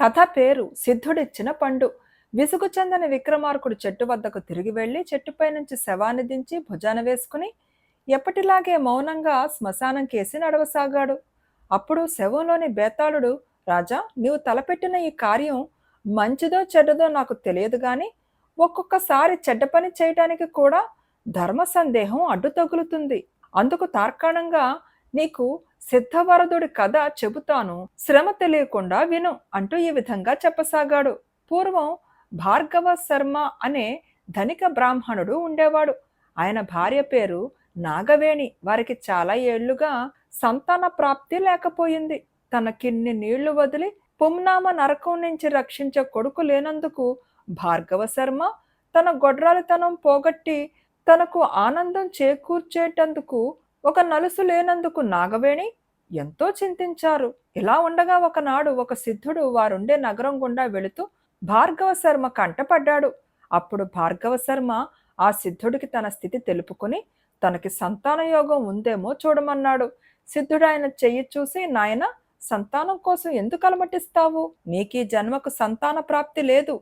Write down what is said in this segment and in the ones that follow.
కథ పేరు సిద్ధుడిచ్చిన పండు. విసుగు చెందని విక్రమార్కుడు చెట్టు వద్దకు తిరిగి వెళ్ళి చెట్టుపై నుంచి శవాన్ని దించి భుజాన వేసుకుని ఎప్పటిలాగే మౌనంగా శ్మశానం కేసి నడవసాగాడు. అప్పుడు శవంలోని బేతాళుడు రాజా నీవు తలపెట్టిన ఈ కార్యం మంచిదో చెడ్డదో నాకు తెలియదు గాని ఒక్కొక్కసారి చెడ్డ పని చేయటానికి కూడా ధర్మ సందేహం అడ్డు తగులుతుంది అందుకు తార్కాణంగా నీకు సిద్ధవరదుడి కథ చెబుతాను. శ్రమ తెలియకుండా విను అంటూ ఈ విధంగా చెప్పసాగాడు. పూర్వం భార్గవ శర్మ అనే ధనిక బ్రాహ్మణుడు ఉండేవాడు. ఆయన భార్య పేరు నాగవేణి. వారికి చాలా ఏళ్ళుగా సంతాన ప్రాప్తి లేకపోయింది. తనకిన్ని నీళ్ళు వదిలి పుమ్నామ నరకం నుంచి రక్షించే కొడుకు లేనందుకు భార్గవ శర్మ తన గొడ్రాలితనం పోగొట్టి తనకు ఆనందం చేకూర్చేటందుకు ఒక నలుసు లేనందుకు నాగవేణి ఎంతో చింతించారు. ఇలా ఉండగా ఒకనాడు ఒక సిద్ధుడు వారుండే నగరం గుండా వెళుతూ భార్గవ శర్మ కంటపడ్డాడు. అప్పుడు భార్గవ శర్మ ఆ సిద్ధుడికి తన స్థితి తెలుపుకుని తనకి సంతాన యోగం ఉందేమో చూడమన్నాడు. సిద్ధుడు ఆయన చెయ్యి చూసి నాయన సంతానం కోసం ఎందుకు అలమటిస్తావు? నీకీ జన్మకు సంతాన ప్రాప్తి లేదు.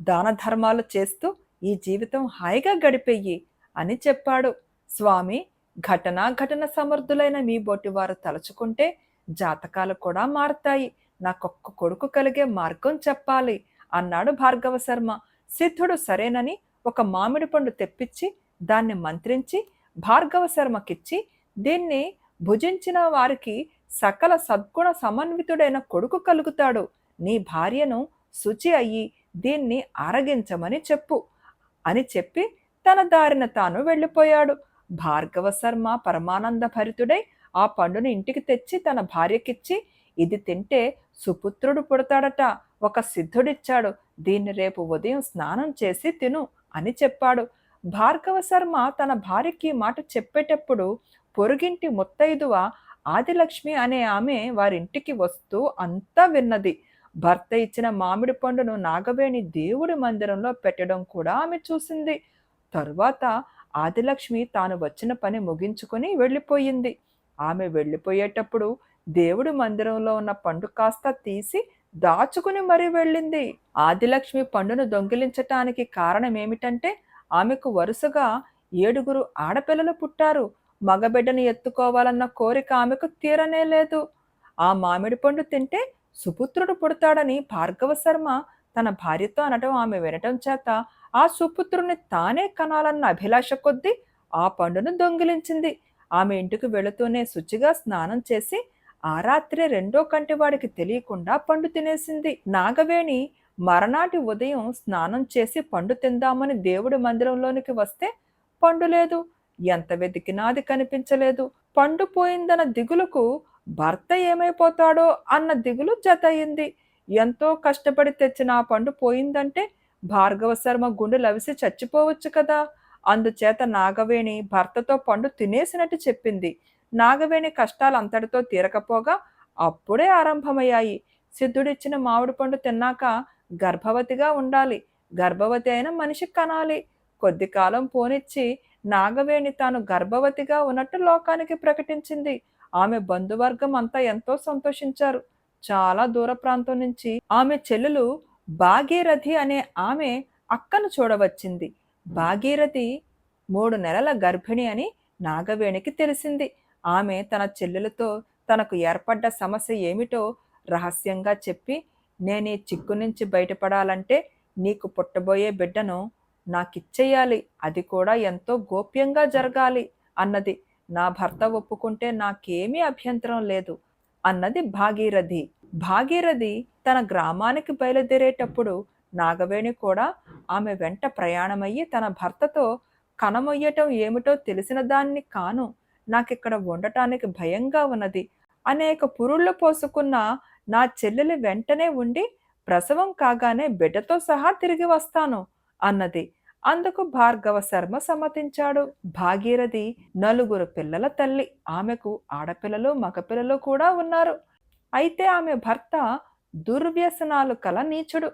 దాన ధర్మాలు చేస్తూ ఈ జీవితం హాయిగా గడిపెయ్యి అని చెప్పాడు. స్వామి ఘటన ఘటన సమర్థులైన మీ బోటి వారు తలుచుకుంటే జాతకాలు కూడా మారతాయి. నాకొక్క కొడుకు కలిగే మార్గం చెప్పాలి అన్నాడు భార్గవ శర్మ. సిద్ధుడు సరేనని ఒక మామిడి పండు తెప్పించి దాన్ని మంత్రించి భార్గవ శర్మకిచ్చి దీన్ని భుజించిన వారికి సకల సద్గుణ సమన్వితుడైన కొడుకు కలుగుతాడు. నీ భార్యను శుచి అయ్యి దీన్ని ఆరగించమని చెప్పు అని చెప్పి తన దారిన తాను వెళ్ళిపోయాడు. భార్గవ శర్మ పరమానంద భరితుడై ఆ పండును ఇంటికి తెచ్చి తన భార్యకిచ్చి ఇది తింటే సుపుత్రుడు పుడతాడట ఒక సిద్ధుడిచ్చాడు దీన్ని రేపు ఉదయం స్నానం చేసి తిను అని చెప్పాడు. భార్గవ శర్మ తన భార్యకి మాట చెప్పేటప్పుడు పొరుగింటి ముత్తైదువ ఆదిలక్ష్మి అనే ఆమె వారింటికి వస్తూ అంతా విన్నది. భర్త ఇచ్చిన మామిడి పండును నాగవేణి దేవుడి మందిరంలో పెట్టడం కూడా ఆమె చూసింది. తరువాత ఆదిలక్ష్మి తాను వచ్చిన పని ముగించుకొని వెళ్ళిపోయింది. ఆమె వెళ్ళిపోయేటప్పుడు దేవుడు మందిరంలో ఉన్న పండు కాస్త తీసి దాచుకుని మరీ వెళ్ళింది. ఆదిలక్ష్మి పండును దొంగిలించటానికి కారణం ఏమిటంటే ఆమెకు వరుసగా ఏడుగురు ఆడపిల్లలు పుట్టారు. మగబిడ్డని ఎత్తుకోవాలన్న కోరిక ఆమెకు తీరనే లేదు. ఆ మామిడి పండు తింటే సుపుత్రుడు పుడతాడని భార్గవ శర్మ తన భార్యతో అనటం ఆమె వినటం చేత ఆ సుపుత్రుని తానే కనాలన్న అభిలాష కొద్దీ ఆ పండును దొంగిలించింది. ఆమె ఇంటికి వెళుతూనే శుచిగా స్నానం చేసి ఆ రాత్రి రెండో కంటి వాడికి తెలియకుండా పండు తినేసింది. నాగవేణి మరనాటి ఉదయం స్నానం చేసి పండు తిందామని దేవుడి మందిరంలోనికి వస్తే పండు లేదు. ఎంత వెతికినా అది కనిపించలేదు. పండు పోయిందన్న దిగులుకు భర్త ఏమైపోతాడో అన్న దిగులు జత అయింది. ఎంతో కష్టపడి తెచ్చిన ఆ పండు పోయిందంటే భార్గవ శర్మ గుండె లవిసి చచ్చిపోవచ్చు కదా. అందుచేత నాగవేణి భర్తతో పండు తినేసినట్టు చెప్పింది. నాగవేణి కష్టాలు అంతటితో తీరకపోగా అప్పుడే ఆరంభమయ్యాయి. సిద్ధుడిచ్చిన మామిడి పండు తిన్నాక గర్భవతిగా ఉండాలి. గర్భవతి అయిన మనిషి కనాలి. కొద్ది కాలం పోనిచ్చి నాగవేణి తాను గర్భవతిగా ఉన్నట్టు లోకానికి ప్రకటించింది. ఆమె బంధువర్గం అంతా ఎంతో సంతోషించారు. చాలా దూర ప్రాంతం నుంచి ఆమె చెల్లెలు భాగీరథి అనే ఆమె అక్కను చూడవచ్చింది. భాగీరథి మూడు నెలల గర్భిణి అని నాగవేణికి తెలిసింది. ఆమె తన చెల్లెలతో తనకు ఏర్పడ్డ సమస్య ఏమిటో రహస్యంగా చెప్పి నేను ఈ చిక్కు నుంచి బయటపడాలంటే నీకు పుట్టబోయే బిడ్డను నాకిచ్చేయాలి. అది కూడా ఎంతో గోప్యంగా జరగాలి అన్నది. నా భర్త ఒప్పుకుంటే నాకేమీ అభ్యంతరం లేదు అన్నది భాగీరథి భాగీరథి తన గ్రామానికి బయలుదేరేటప్పుడు నాగవేణి కూడా ఆమె వెంట ప్రయాణమయ్యి తన భర్తతో కనమొయ్యటం ఏమిటో తెలిసిన దాన్ని కాను నాకిక్కడ ఉండటానికి భయంగా ఉన్నది. అనేక పురుళ్ళు పోసుకున్న నా చెల్లెలు వెంటనే ఉండి ప్రసవం కాగానే బిడ్డతో సహా తిరిగి వస్తాను అన్నది. అందుకు భార్గవ శర్మ సమ్మతించాడు. భాగీరథి నలుగురు పిల్లల తల్లి. ఆమెకు ఆడపిల్లలు మగపిల్లలు కూడా ఉన్నారు. అయితే ఆమె భర్త దుర్వ్యసనాలు కల నీచుడు.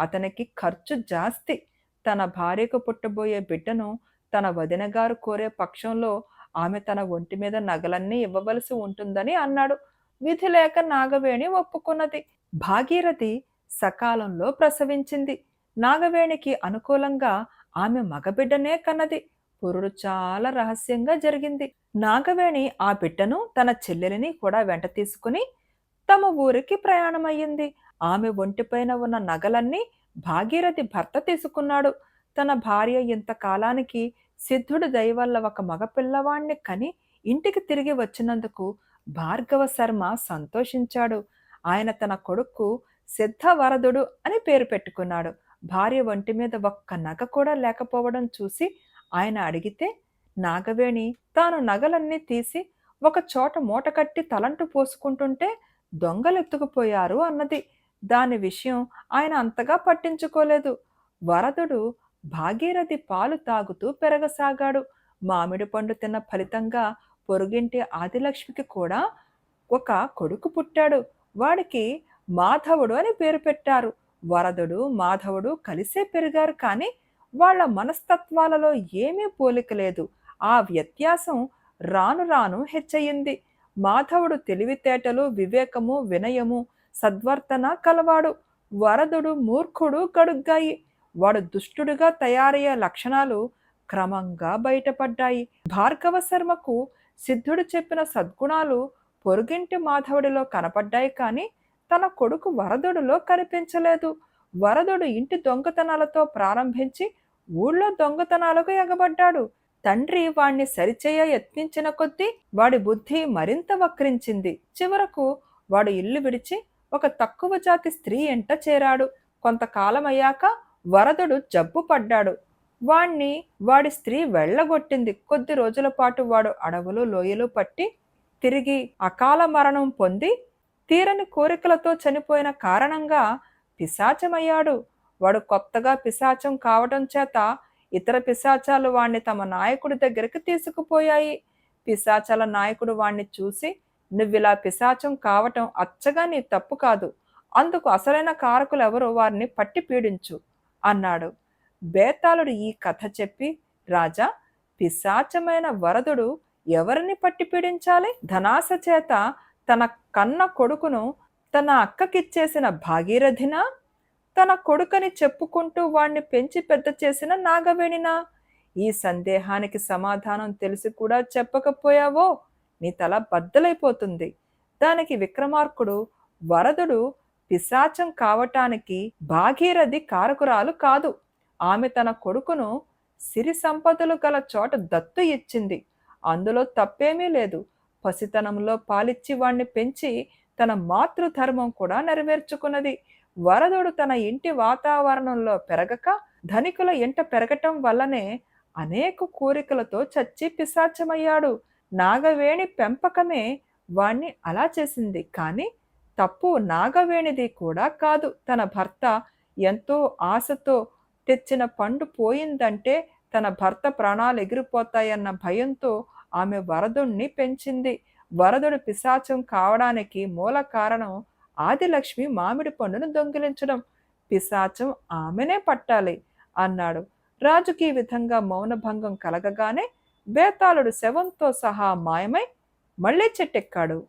అతనికి ఖర్చు జాస్తి. తన భార్యకు పుట్టబోయే బిడ్డను తన వదినగారు కోరే పక్షంలో ఆమె తన ఒంటి మీద నగలన్నీ ఇవ్వవలసి ఉంటుందని అన్నాడు. విధి లేక నాగవేణి ఒప్పుకున్నది. భాగీరథి సకాలంలో ప్రసవించింది. నాగవేణికి అనుకూలంగా ఆమె మగబిడ్డనే కన్నది. పురుడు చాలా రహస్యంగా జరిగింది. నాగవేణి ఆ బిడ్డను తన చెల్లెలిని కూడా వెంట తీసుకుని తమ ఊరికి ప్రయాణమయ్యింది. ఆమె ఒంటిపైన ఉన్న నగలన్నీ భాగీరథి భర్త తీసుకున్నాడు. తన భార్య ఇంతకాలానికి సిద్ధుడు దయవల్ల ఒక మగపిల్లవాణ్ణి కని ఇంటికి తిరిగి వచ్చినందుకు భార్గవ శర్మ సంతోషించాడు. ఆయన తన కొడుకు సిద్ధవరదుడు అని పేరు పెట్టుకున్నాడు. భార్య ఒంటి మీద ఒక్క నగ కూడా లేకపోవడం చూసి ఆయన అడిగితే నాగవేణి తాను నగలన్నీ తీసి ఒక చోట మూట కట్టి తలంటు పోసుకుంటుంటే దొంగలెత్తుకుపోయారు అన్నది. దాని విషయం ఆయన అంతగా పట్టించుకోలేదు. వరదుడు భాగీరథి పాలు తాగుతూ పెరగసాగాడు. మామిడి పండు తిన్న ఫలితంగా పొరుగింటి ఆదిలక్ష్మికి కూడా ఒక కొడుకు పుట్టాడు. వాడికి మాధవుడు అని పేరు పెట్టారు. వరదుడు మాధవుడు కలిసే పెరిగారు కానీ వాళ్ళ మనస్తత్వాలలో ఏమీ పోలిక లేదు. ఆ వ్యత్యాసం రాను రాను హెచ్చయింది. మాధవుడు తెలివితేటలు వివేకము వినయము సద్వర్తన కలవాడు. వరదుడు మూర్ఖుడు కడుగ్గాయి. వాడు దుష్టుడుగా తయారయ్యే లక్షణాలు క్రమంగా బయటపడ్డాయి. భార్గవ శర్మకు సిద్ధుడు చెప్పిన సద్గుణాలు పొరుగింటి మాధవుడిలో కనపడ్డాయి కానీ తన కొడుకు వరదుడిలో కనిపించలేదు. వరదుడు ఇంటి దొంగతనాలతో ప్రారంభించి ఊళ్ళో దొంగతనాలకు ఎగబడ్డాడు. తండ్రి వాణ్ణి సరిచేయ యత్నించిన కొద్దీ వాడి బుద్ధి మరింత వక్రించింది. చివరకు వాడు ఇల్లు విడిచి ఒక తక్కువ జాతి స్త్రీ ఎంట చేరాడు. కొంతకాలమయ్యాక వరదుడు జబ్బు పడ్డాడు. వాణ్ణి వాడి స్త్రీ వెళ్ళగొట్టింది. కొద్ది రోజుల పాటు వాడు అడవులు లోయలు పట్టి తిరిగి అకాల మరణం పొంది తీరని కోరికలతో చనిపోయిన కారణంగా పిశాచమయ్యాడు. వాడు కొత్తగా పిశాచం కావటం చేత ఇతర పిశాచాలు వాణ్ణి తమ నాయకుడి దగ్గరికి తీసుకుపోయాయి. పిశాచాల నాయకుడు వాణ్ణి చూసి నువ్విలా పిశాచం కావటం అచ్చగా నీ తప్పు కాదు. అందుకు అసలైన కారకులెవరో వారిని పట్టి పీడించు అన్నాడు. బేతాళుడు ఈ కథ చెప్పి రాజా పిశాచమైన వరదుడు ఎవరిని పట్టి పీడించాలి? ధనాశ చేత తన కన్న కొడుకును తన అక్కకిచ్చేసిన భాగీరథినా? తన కొడుకని చెప్పుకుంటూ వాణ్ణి పెంచి పెద్ద చేసిన నాగవేణినా? ఈ సందేహానికి సమాధానం తెలిసి కూడా చెప్పకపోయావో? నీ తల బద్దలైపోతుంది. దానికి విక్రమార్కుడు వరదుడు పిశాచం కావటానికి భాగీరథి కారకురాలు కాదు. ఆమె తన కొడుకును సిరి సంపదలు గల చోట దత్తు ఇచ్చింది. అందులో తప్పేమీ లేదు. పసితనంలో పాలిచ్చి వాణ్ణి పెంచి తన మాతృధర్మం కూడా నెరవేర్చుకున్నది. వరదుడు తన ఇంటి వాతావరణంలో పెరగక ధనికుల ఇంట పెరగటం వల్లనే అనేక కోరికలతో చచ్చి పిశాచమయ్యాడు. నాగవేణి పెంపకమే వాణ్ణి అలా చేసింది. కానీ తప్పు నాగవేణిది కూడా కాదు. తన భర్త ఎంతో ఆశతో తెచ్చిన పండు పోయిందంటే తన భర్త ప్రాణాలు ఎగిరిపోతాయన్న భయంతో ఆమె వరదుణ్ణి పెంచింది. వరదుడు పిశాచం కావడానికి మూల కారణం ఆదిలక్ష్మి మామిడి పండును దొంగిలించడం. పిశాచం ఆమెనే పట్టాలి అన్నాడు. రాజుకి ఈ విధంగా మౌనభంగం కలగగానే బేతాళుడు శవంతో సహా మాయమై మళ్ళీ చెట్టెక్కాడు.